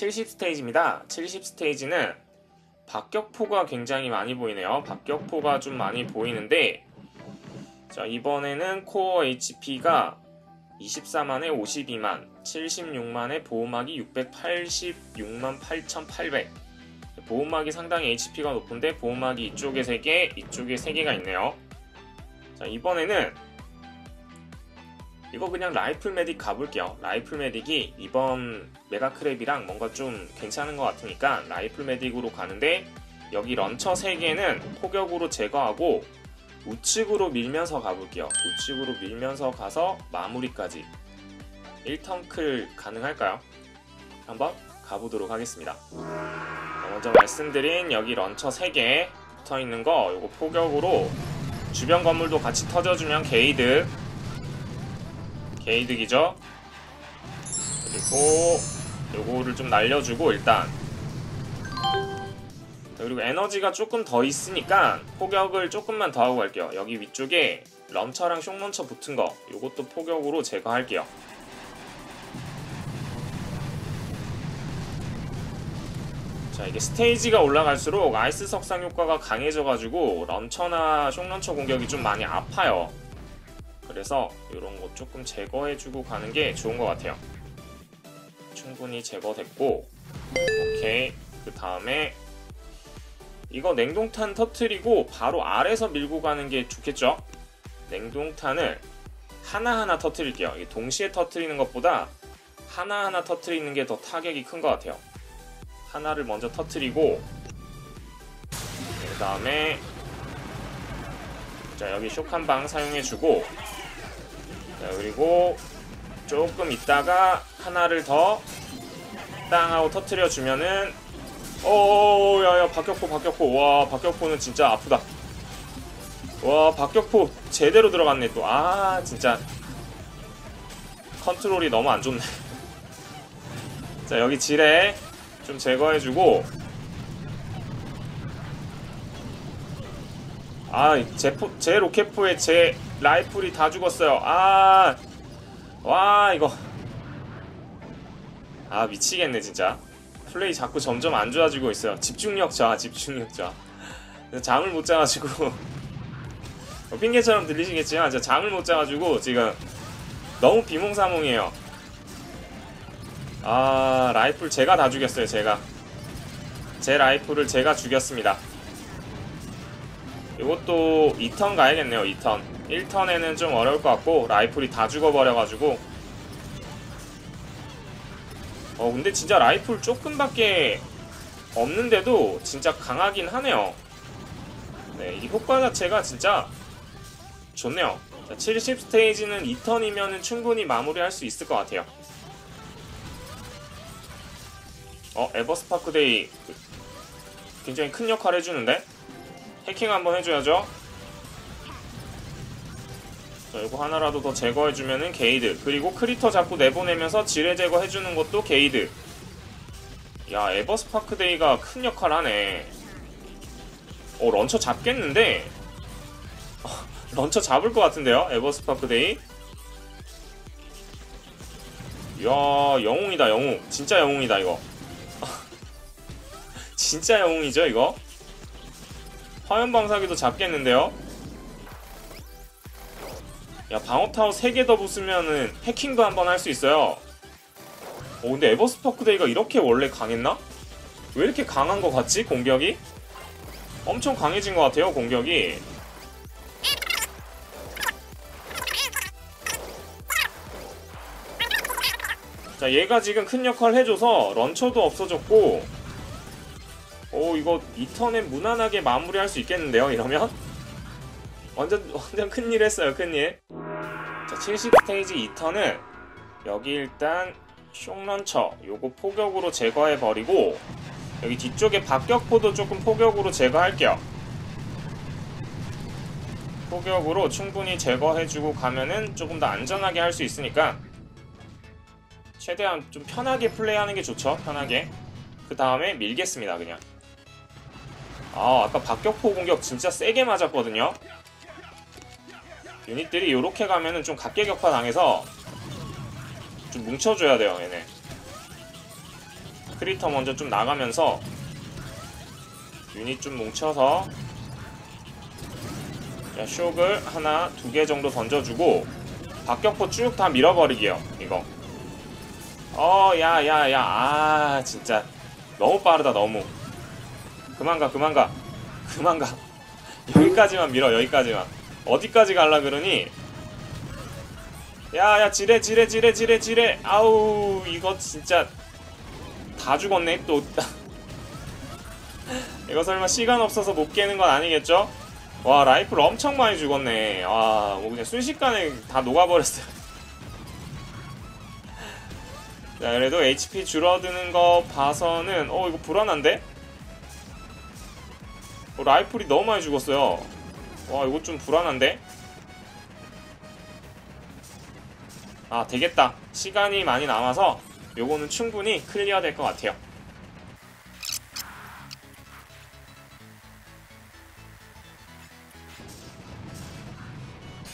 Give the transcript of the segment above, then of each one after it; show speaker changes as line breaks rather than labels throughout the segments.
70 스테이지입니다. 70 스테이지는 박격포가 굉장히 많이 보이네요. 박격포가 좀 많이 보이는데 자 이번에는 코어 HP가 24만에 52만, 76만에 보호막이 686만 8,800. 보호막이 상당히 HP가 높은데 보호막이 이쪽에 3개, 이쪽에 3개가 있네요. 자 이번에는 이거 그냥 라이플 메딕 가볼게요. 라이플 메딕이 이번 메가크랩이랑 뭔가 좀 괜찮은 것 같으니까 라이플 메딕으로 가는데 여기 런처 3개는 포격으로 제거하고 우측으로 밀면서 가볼게요. 우측으로 밀면서 가서 마무리까지 1턴클 가능할까요? 한번 가보도록 하겠습니다. 먼저 말씀드린 여기 런처 3개 붙어있는 거 요거 포격으로 주변 건물도 같이 터져주면 게이드 게이득이죠. 그리고 요거를 좀 날려주고 일단 그리고 에너지가 조금 더 있으니까 포격을 조금만 더 하고 갈게요. 여기 위쪽에 런처랑 숑런처 붙은 거 요것도 포격으로 제거할게요. 자 이게 스테이지가 올라갈수록 아이스 석상 효과가 강해져가지고 런처나 숑런처 공격이 좀 많이 아파요. 그래서 이런 거 조금 제거해주고 가는 게 좋은 것 같아요. 충분히 제거됐고, 오케이. 그 다음에 이거 냉동탄 터트리고 바로 아래서 밀고 가는 게 좋겠죠? 냉동탄을 하나하나 터트릴게요. 동시에 터트리는 것보다 하나하나 터트리는 게 더 타격이 큰 것 같아요. 하나를 먼저 터트리고, 그 다음에 자 여기 쇼칸방 사용해주고 자, 그리고 조금 있다가 하나를 더 땅하고 터트려 주면은 오 야야 박격포 박격포. 와 박격포는 진짜 아프다. 와 박격포 제대로 들어갔네 또. 아 진짜. 컨트롤이 너무 안 좋네. 자 여기 지뢰 좀 제거해주고 아, 제, 포, 제 로켓포에 제 라이플이 다 죽었어요. 아, 와, 이거. 아, 미치겠네, 진짜. 플레이 자꾸 점점 안 좋아지고 있어요. 집중력 저하, 집중력 저하. 잠을 못 자가지고. 어, 핑계처럼 들리시겠지만, 제가 잠을 못 자가지고, 지금 너무 비몽사몽이에요. 아, 라이플 제가 다 죽였어요, 제가. 제 라이플을 제가 죽였습니다. 이것도 2턴 가야겠네요 2턴. 1턴에는 좀 어려울 것 같고 라이플이 다 죽어버려가지고. 어 근데 진짜 라이플 조금밖에 없는데도 진짜 강하긴 하네요. 네 이 효과 자체가 진짜 좋네요. 자, 70 스테이지는 2턴이면 충분히 마무리할 수 있을 것 같아요. 어 에버스파크데이. 굉장히 큰 역할 해주는데 해킹 한번 해줘야죠. 자, 이거 하나라도 더 제거해주면은 게이드. 그리고 크리터 자꾸 내보내면서 지뢰 제거해주는 것도 게이드. 야, 에버스파크데이가 큰 역할 하네. 어, 런처 잡겠는데? 런처 잡을 것 같은데요? 에버스파크데이? 이야, 영웅이다, 영웅. 진짜 영웅이다, 이거. 진짜 영웅이죠, 이거? 화염방사기도 잡겠는데요? 야 방어타워 3개 더 붙으면은 해킹도 한번 할 수 있어요 어 근데 에버스파크데이가 이렇게 원래 강했나? 왜 이렇게 강한 것 같지 공격이? 엄청 강해진 것 같아요 공격이 자 얘가 지금 큰 역할 해줘서 런처도 없어졌고 오 이거 2턴에 무난하게 마무리할 수 있겠는데요 이러면? 완전 완전 큰일 했어요 큰일. 자 70 스테이지 2턴은 여기 일단 숑런처 요거 포격으로 제거해버리고 여기 뒤쪽에 박격포도 조금 포격으로 제거할게요. 포격으로 충분히 제거해주고 가면은 조금 더 안전하게 할 수 있으니까 최대한 좀 편하게 플레이하는 게 좋죠 편하게. 그 다음에 밀겠습니다 그냥 아 아까 박격포 공격 진짜 세게 맞았거든요. 유닛들이 이렇게 가면은 좀 각계 격파 당해서 좀 뭉쳐줘야 돼요 얘네. 크리터 먼저 좀 나가면서 유닛 좀 뭉쳐서 자, 쇽을 하나 두 개 정도 던져주고 박격포 쭉 다 밀어버리기요 이거. 어 야 야 야. 아 진짜. 너무 빠르다 너무 그만 가 그만 가. 그만 가. 여기까지만 밀어 여기까지만. 어디까지 갈라 그러니? 야야 지뢰 지뢰 지뢰 지뢰 지뢰. 아우 이거 진짜 다 죽었네 또. 이거 설마 시간 없어서 못 깨는 건 아니겠죠? 와 라이플 엄청 많이 죽었네. 와뭐 그냥 순식간에 다 녹아버렸어요. 자 그래도 HP 줄어드는 거 봐서는 어 이거 불안한데? 어, 라이플이 너무 많이 죽었어요 와 이거 좀 불안한데? 아 되겠다 시간이 많이 남아서 요거는 충분히 클리어 될 것 같아요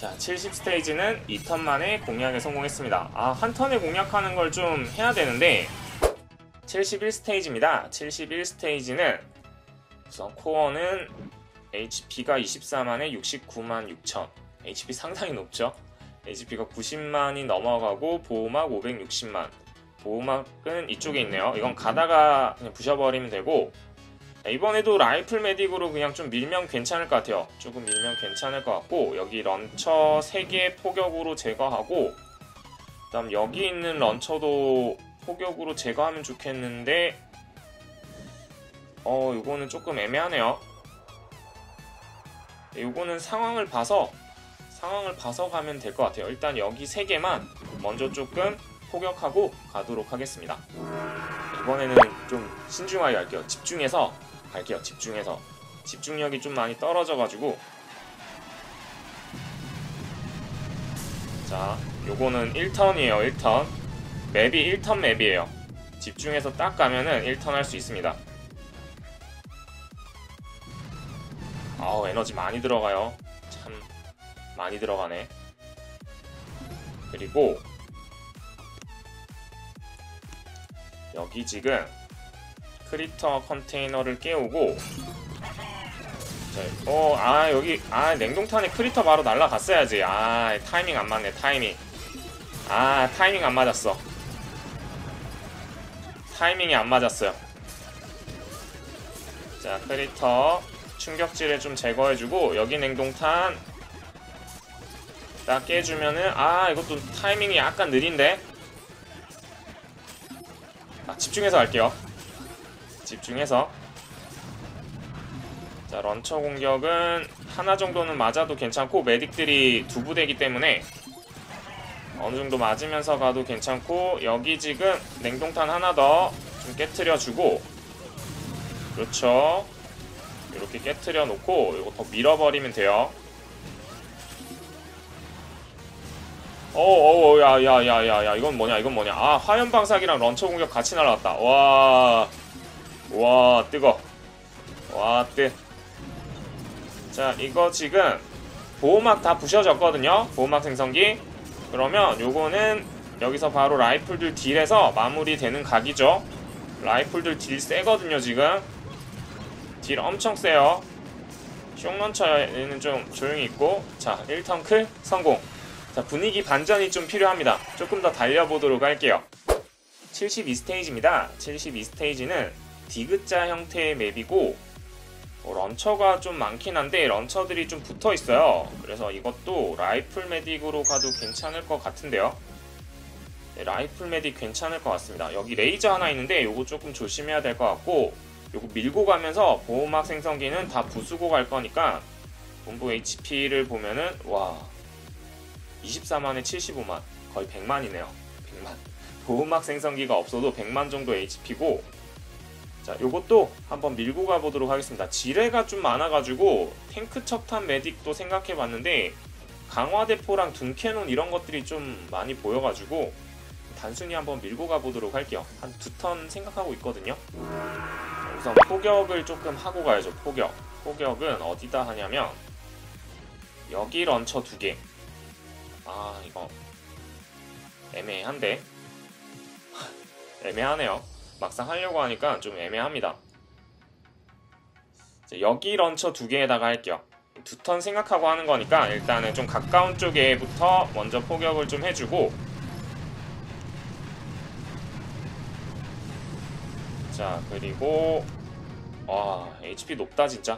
자, 70 스테이지는 2턴 만에 공략에 성공했습니다. 아, 한 턴에 공략하는 걸 좀 해야 되는데 71 스테이지입니다. 71 스테이지는 우선 코어는 HP가 24만에 69만 6천. HP 상당히 높죠? HP가 90만이 넘어가고 보호막 560만. 보호막은 이쪽에 있네요. 이건 가다가 그냥 부셔버리면 되고 자, 이번에도 라이플 메딕으로 그냥 좀 밀면 괜찮을 것 같아요. 조금 밀면 괜찮을 것 같고 여기 런처 3개 포격으로 제거하고 그 다음 여기 있는 런처도 포격으로 제거하면 좋겠는데 어 이거는 조금 애매하네요. 이거는 상황을 봐서 상황을 봐서 가면 될 것 같아요. 일단 여기 3개만 먼저 조금 포격하고 가도록 하겠습니다. 이번에는 좀 신중하게 갈게요. 집중해서 갈게요. 집중해서 집중력이 좀 많이 떨어져 가지고 자 요거는 1턴이에요 1턴 맵이 1턴 맵이에요 집중해서 딱 가면은 1턴 할 수 있습니다 아우 에너지 많이 들어가요. 참 많이 들어가네. 그리고 여기 지금 크리터 컨테이너를 깨우고 자, 어, 아 여기 아 냉동탄에 크리터 바로 날라갔어야지. 아 타이밍 안 맞네 타이밍. 아 타이밍 안 맞았어. 타이밍이 안 맞았어요. 자 크리터 충격지를 좀 제거해주고 여기 냉동탄 딱 깨주면은 아 이것도 타이밍이 약간 느린데? 아, 집중해서 갈게요. 집중해서. 자 런처 공격은 하나 정도는 맞아도 괜찮고 메딕들이 두 부대이기 때문에 어느 정도 맞으면서 가도 괜찮고 여기 지금 냉동탄 하나 더 좀 깨트려 주고. 그렇죠 이렇게 깨트려 놓고 이거 더 밀어버리면 돼요. 어어 야야야야야 이건 뭐냐 이건 뭐냐. 아 화염 방사기랑 런처 공격 같이 날아갔다. 와와 뜨거. 와 뜨. 자 이거 지금 보호막 다 부셔졌거든요. 보호막 생성기. 그러면 요거는 여기서 바로 라이플들 딜에서 마무리되는 각이죠. 라이플들 딜 세거든요 지금 딜 엄청 세요 숑런처에는 좀 조용히 있고 자 1턴 클 성공 자 분위기 반전이 좀 필요합니다 조금 더 달려보도록 할게요 72스테이지입니다 72스테이지는 디귿자 형태의 맵이고 어, 런처가 좀 많긴 한데 런처들이 좀 붙어 있어요. 그래서 이것도 라이플 메딕으로 가도 괜찮을 것 같은데요. 네, 라이플 메딕 괜찮을 것 같습니다. 여기 레이저 하나 있는데 이거 조금 조심해야 될 것 같고 이거 밀고 가면서 보호막 생성기는 다 부수고 갈 거니까 본부 HP를 보면은 와 24만에 75만 거의 100만이네요. 100만 보호막 생성기가 없어도 100만 정도 HP고 자, 요것도 한번 밀고 가보도록 하겠습니다. 지뢰가 좀 많아가지고 탱크 척탄 메딕도 생각해봤는데 강화대포랑 둔캐논 이런 것들이 좀 많이 보여가지고 단순히 한번 밀고 가보도록 할게요. 한 두 턴 생각하고 있거든요. 자, 우선 포격을 조금 하고 가야죠. 포격. 포격은 어디다 하냐면 여기 런처 두 개. 아 이거 애매한데 애매하네요. 막상 하려고 하니까 좀 애매합니다. 자, 여기 런처 두 개에다가 할게요. 두 턴 생각하고 하는 거니까 일단은 좀 가까운 쪽에부터 먼저 포격을 좀 해주고 자 그리고 와 HP 높다 진짜?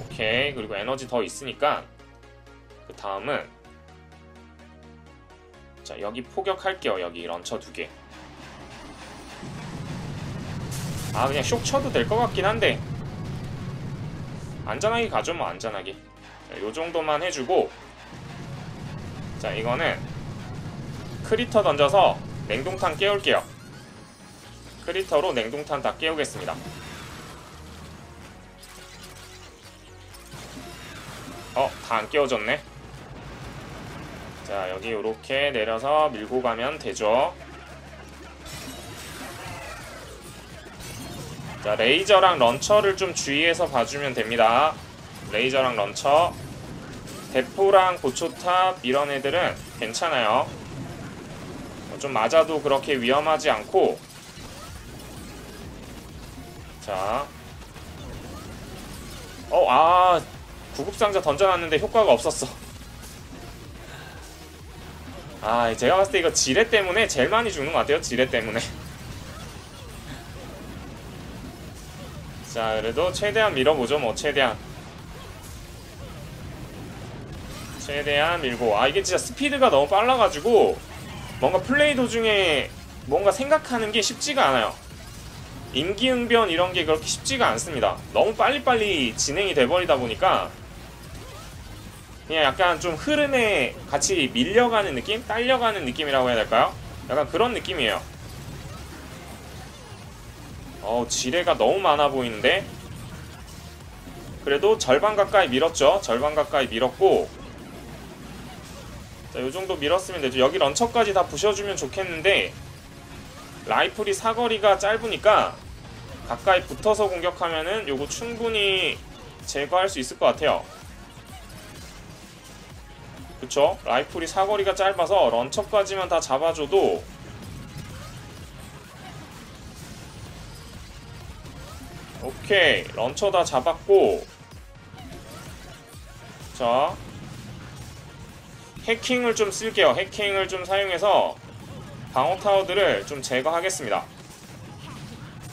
오케이. 그리고 에너지 더 있으니까 그 다음은 자 여기 포격할게요 여기 런처 두개. 아 그냥 쇽 쳐도 될 것 같긴 한데. 안전하게 가죠 뭐 안전하게. 자, 요 정도만 해주고 자 이거는 크리터 던져서 냉동탄 깨울게요 크리터로 냉동탄 다 깨우겠습니다. 어 다 안 깨워졌네. 자 여기 이렇게 내려서 밀고 가면 되죠. 자 레이저랑 런처를 좀 주의해서 봐주면 됩니다. 레이저랑 런처. 대포랑 고초탑 이런 애들은 괜찮아요. 좀 맞아도 그렇게 위험하지 않고 자. 어, 아 구급상자 던져놨는데 효과가 없었어. 아 제가 봤을 때 이거 지뢰 때문에 제일 많이 죽는 것 같아요 지뢰 때문에. 자 그래도 최대한 밀어보죠 뭐 최대한. 최대한 밀고. 아 이게 진짜 스피드가 너무 빨라가지고 뭔가 플레이 도중에 뭔가 생각하는 게 쉽지가 않아요 임기응변 이런 게 그렇게 쉽지가 않습니다. 너무 빨리빨리 진행이 돼버리다 보니까 그냥 약간 좀 흐름에 같이 밀려가는 느낌? 딸려가는 느낌이라고 해야 될까요? 약간 그런 느낌이에요. 어 지뢰가 너무 많아 보이는데? 그래도 절반 가까이 밀었죠. 절반 가까이 밀었고. 자 요 정도 밀었으면 되죠. 여기 런처까지 다 부셔주면 좋겠는데 라이플이 사거리가 짧으니까 가까이 붙어서 공격하면은 요거 충분히 제거할 수 있을 것 같아요. 그쵸? 라이플이 사거리가 짧아서 런처까지만 다 잡아줘도 오케이. 런처 다 잡았고. 자. 해킹을 좀 쓸게요. 해킹을 좀 사용해서 방어 타워들을 좀 제거하겠습니다.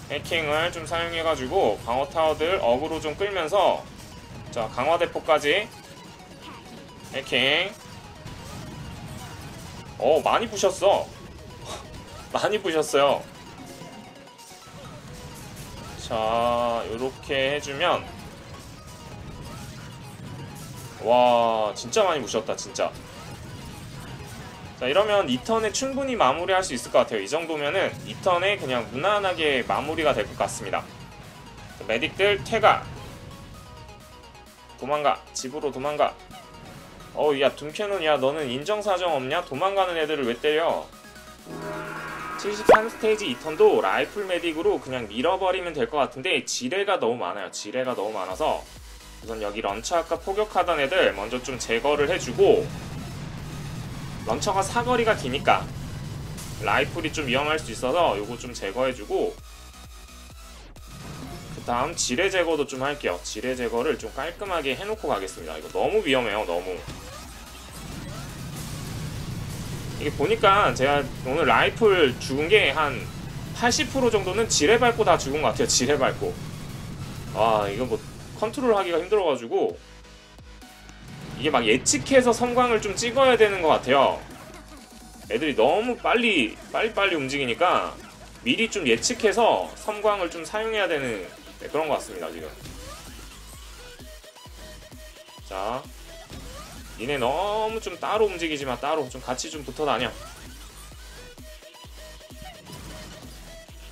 해킹을 좀 사용해가지고 방어 타워들 어그로 좀 끌면서 자 강화 대포까지 해킹. 어 많이 부셨어. 많이 부셨어요. 자 요렇게 해주면 와 진짜 많이 부셨다 진짜 자 이러면 2턴에 충분히 마무리할 수 있을 것 같아요. 이 정도면은 2턴에 그냥 무난하게 마무리가 될 것 같습니다. 자, 메딕들 퇴가. 도망가. 집으로 도망가. 어야 둠캐논 야 너는 인정사정 없냐? 도망가는 애들을 왜 때려? 73스테이지 2턴도 라이플 메딕으로 그냥 밀어버리면 될 것 같은데 지뢰가 너무 많아요. 지뢰가 너무 많아서 우선 여기 런처 아까 포격하던 애들 먼저 좀 제거를 해주고 런처가 사거리가 기니까 라이플이 좀 위험할 수 있어서 요거 좀 제거해주고 그 다음 지뢰 제거도 좀 할게요. 지뢰 제거를 좀 깔끔하게 해놓고 가겠습니다. 이거 너무 위험해요 너무. 이게 보니까 제가 오늘 라이플 죽은 게 한 80% 정도는 지뢰 밟고 다 죽은 것 같아요 지뢰 밟고. 와 이거 뭐 컨트롤 하기가 힘들어가지고 이게 막 예측해서 섬광을 좀 찍어야 되는 것 같아요. 애들이 너무 빨리 빨리빨리 움직이니까 미리 좀 예측해서 섬광을 좀 사용해야 되는 네, 그런 것 같습니다 지금. 자, 니네 너무 좀 따로 움직이지 마 따로 좀 같이 좀 붙어 다녀.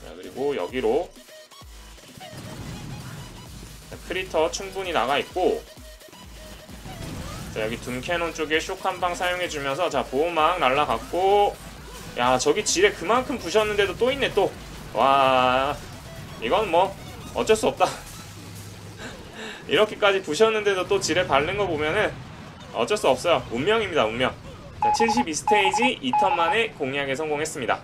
자, 그리고 여기로 자, 크리터 충분히 나가 있고 자 여기 둠캐논 쪽에 쇼크 한 방 사용해주면서 자 보호막 날라갔고 야 저기 지뢰 그만큼 부셨는데도 또 있네 또 와 이건 뭐 어쩔 수 없다. 이렇게까지 부셨는데도 또 지뢰 밟는 거 보면은 어쩔 수 없어요. 운명입니다 운명. 자 72스테이지 2턴 만에 공략에 성공했습니다